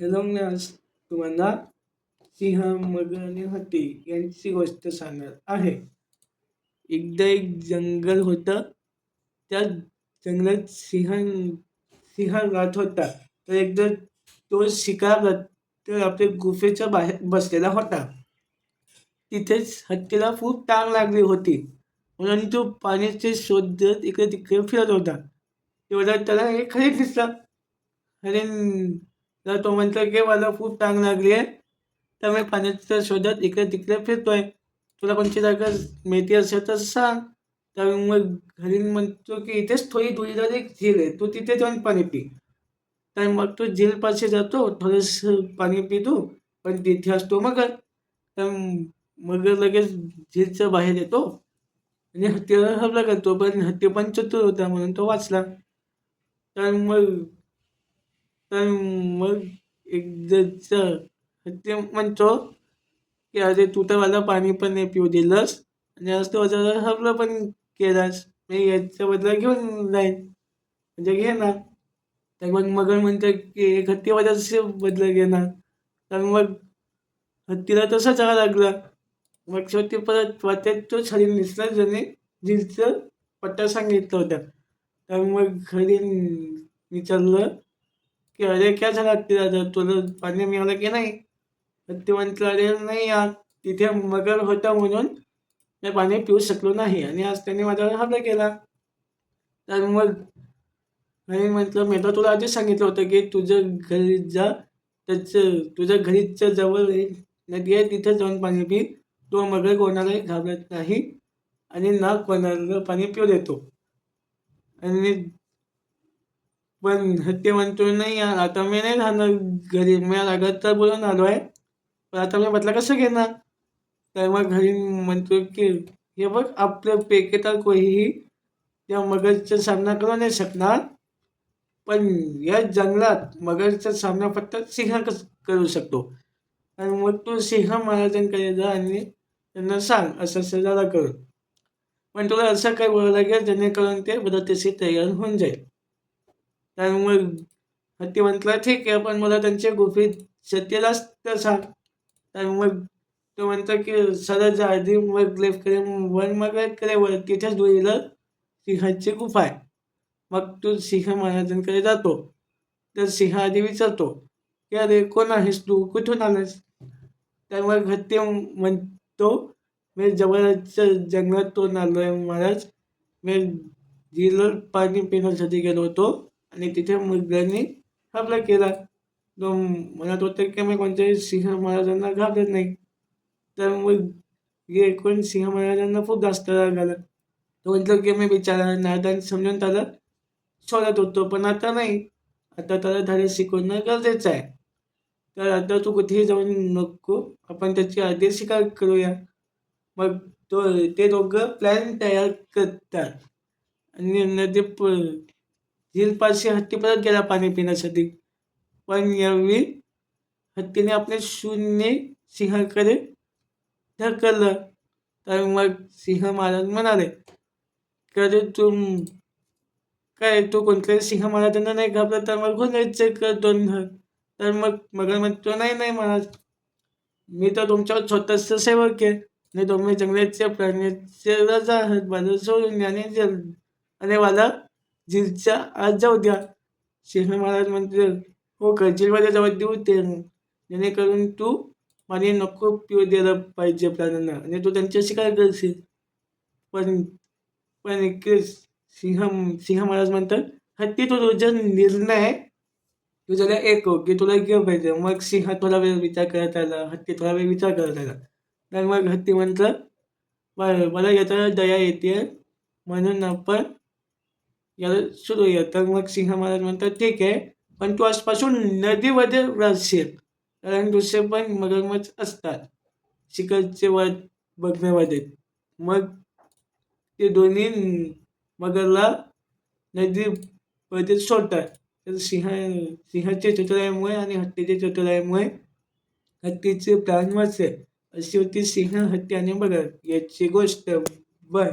Hello मी आज तुम्हाला सिंह मगर आणि हत्ती यांची गोष्ट सांगणार आहे. एकदा एक जंगल होतं. त्या जंगलात सिंह सिंह राहत होता. तर एकदा तो शिकार तर आपल्या गुफेच्या बाहेर बसलेला होता. तिथेच हत्तीला खूप टांग लागली होती. म्हणून तो पाण्याचे शोधत इकडे तिकडे फिरत होता. तेवढा त्याला एक खरीच दिसला. अरे तर तो म्हणतो की मला खूप टांग लागली आहे. तर मी पाण्याच्या शोधात इकडे तिकडे फिरतोय. तुला कोणती जागा माहिती असेल तर सांग. तर मग घरी म्हणतो की इथेच थोडी दूरीवर एक झील आहे. तू तिथे जाऊन पाणी पी. तर मग तो झीलपाशी जातो. थोडंसं पाणी पितो पण तिथे असतो मगर. तर मगर लगेच झीलच्या बाहेर येतो. आणि हत्तीला हल्ला करतो पण हत्ती पण चतुर होता म्हणून तो वाचला. तर मग तर मग एकदाच हत्ती म्हणतो की अरे तू तर मला पाणी पण नाही पिऊ दिलंस आणि आज तो हरलं पण केलास. मी याचा बदला घेऊन जाईन. म्हणजे घेणार. तर मग मगर म्हणतो की एक हत्ती माझ्याशी बदला घेणार. तर मग हत्तीला तसा जावं लागला. मग शेवटी परत वाटेत तो हरीण दिसला ज्याने जिलचं पट्टा सांगितलं होतं. तर मग हरीण विचारलं की अरे क्या ते दादा? तुला पाणी मिळालं की नाही? ते म्हटलं अरे नाही यार तिथे मगर होता म्हणून मी पाणी पिऊ शकलो नाही. आणि आज त्याने माझ्यावर हल्ला केला. तर मग आणि म्हटलं मी तर तुला आधीच सांगितलं होतं की तुझं घरी जा त्याचं तुझ्या घरीच्या जवळ एक नदी आहे तिथं जाऊन पाणी पी. तो मगर कोणालाही घाबरत नाही आणि ना कोणाला पाणी पिऊ देतो. आणि पण हत्ती म्हणतो नाही यार आता मी नाही राहणार घरी. मी लागत तर बोलून आलो आहे पण आता मी बदला कसं घेणार? तर मग घरी म्हणतो की हे बघ आपलं पैकी तर कोणीही त्या मगरचा सामना करू नाही शकणार पण या जंगलात मगरचा सामना फक्त सिंह कस करू शकतो. आणि मग तो सिंह महाराजांकडे जा आणि त्यांना सांग असं सजारा करून पण तुला असं काही बोलावं लागेल जेणेकरून ते मदतीशी तयार होऊन जाईल. तर मग हत्ती म्हटलं ठीक आहे पण मला त्यांच्या गुफेत सत्यलाच तर सांग. तर मग तो म्हणतो की सरळ जा आधी मग लेफ्ट करे वन मग करे वर तिथेच डोईला सिंहाची गुफा आहे. मग तू सिंह महाराजांकडे जातो. तर सिंह आधी विचारतो की अरे कोण आहेस तू? कुठून आलास तर मग हत्ती म्हणतो मी जवळच्या जंगलातून आलो आहे महाराज. मी झीलवर पाणी पिण्यासाठी गेलो होतो. आणि तिथे मुद्द्यांनी हल्ला केला. तो म्हणत होतं की मी कोणत्याही सिंह महाराजांना घाबरत नाही. तर मग हे कोण सिंह महाराजांना खूप जास्त राग आला. तो म्हटलं की मी बिचारा नारदान समजून त्याला सोडत होतो पण आता नाही. आता त्याला धडे शिकवणं गरजेचं आहे. तर आता तू कुठेही जाऊन नको. आपण त्याची आधी शिकार करूया. मग तो ते दोघं प्लॅन तयार करतात. आणि नदी प झीलपाशी हत्ती परत गेला पाणी पिण्यासाठी. पण यावेळी हत्तीने आपले शून्य सिंहाकडे ढकललं. तर मग सिंह महाराज म्हणाले कधी तू काय तू कोणत्याही सिंह महाराजांना नाही घाबरत? तर मग गुन्ह्याचे कर दोन तर मग मगर म्हणतो नाही नाही महाराज. मी तर तुमच्यावर स्वतःच सेवक आहे. आणि तुम्ही जंगलाचे प्राण्याचे राजा आहात. बाजू सोडून आणि जल आणि मला झीलच्या आज जाऊ द्या. सिंह महाराज म्हणते हो का झीलमध्ये जाऊ देऊ ते. जेणेकरून तू पाणी नको पिऊ द्यायला पाहिजे प्राण्यांना. आणि तू त्यांच्याशी काय करशील? पण पण एक सिंह सिंह महाराज म्हणतात हत्ती तो तुझा निर्णय तुझ्याला एक हो की तुला घेऊ पाहिजे. मग सिंह थोडा वेळ विचार करत आला. हत्ती थोडा वेळ विचार करत आला. तर मग हत्ती म्हटलं बरं मला याचा दया येते. म्हणून आपण याला सुरूया तर मग सिंह महाराज म्हणतात ठीक आहे पण तू आजपासून नदीमध्ये राहशील कारण दुसरे पण मगरमच्छ असतात. शिखरचे वाद बघण्यामध्ये. मग ते दोन्ही मगरला नदीमध्ये सोडतात. तर सिंह सिंहाच्या चतुराईमुळे आणि हत्तीच्या चतुराईमुळे हत्तीचे प्राण वाचले. अशी होती सिंह हत्ती आणि मगर याची गोष्ट. बर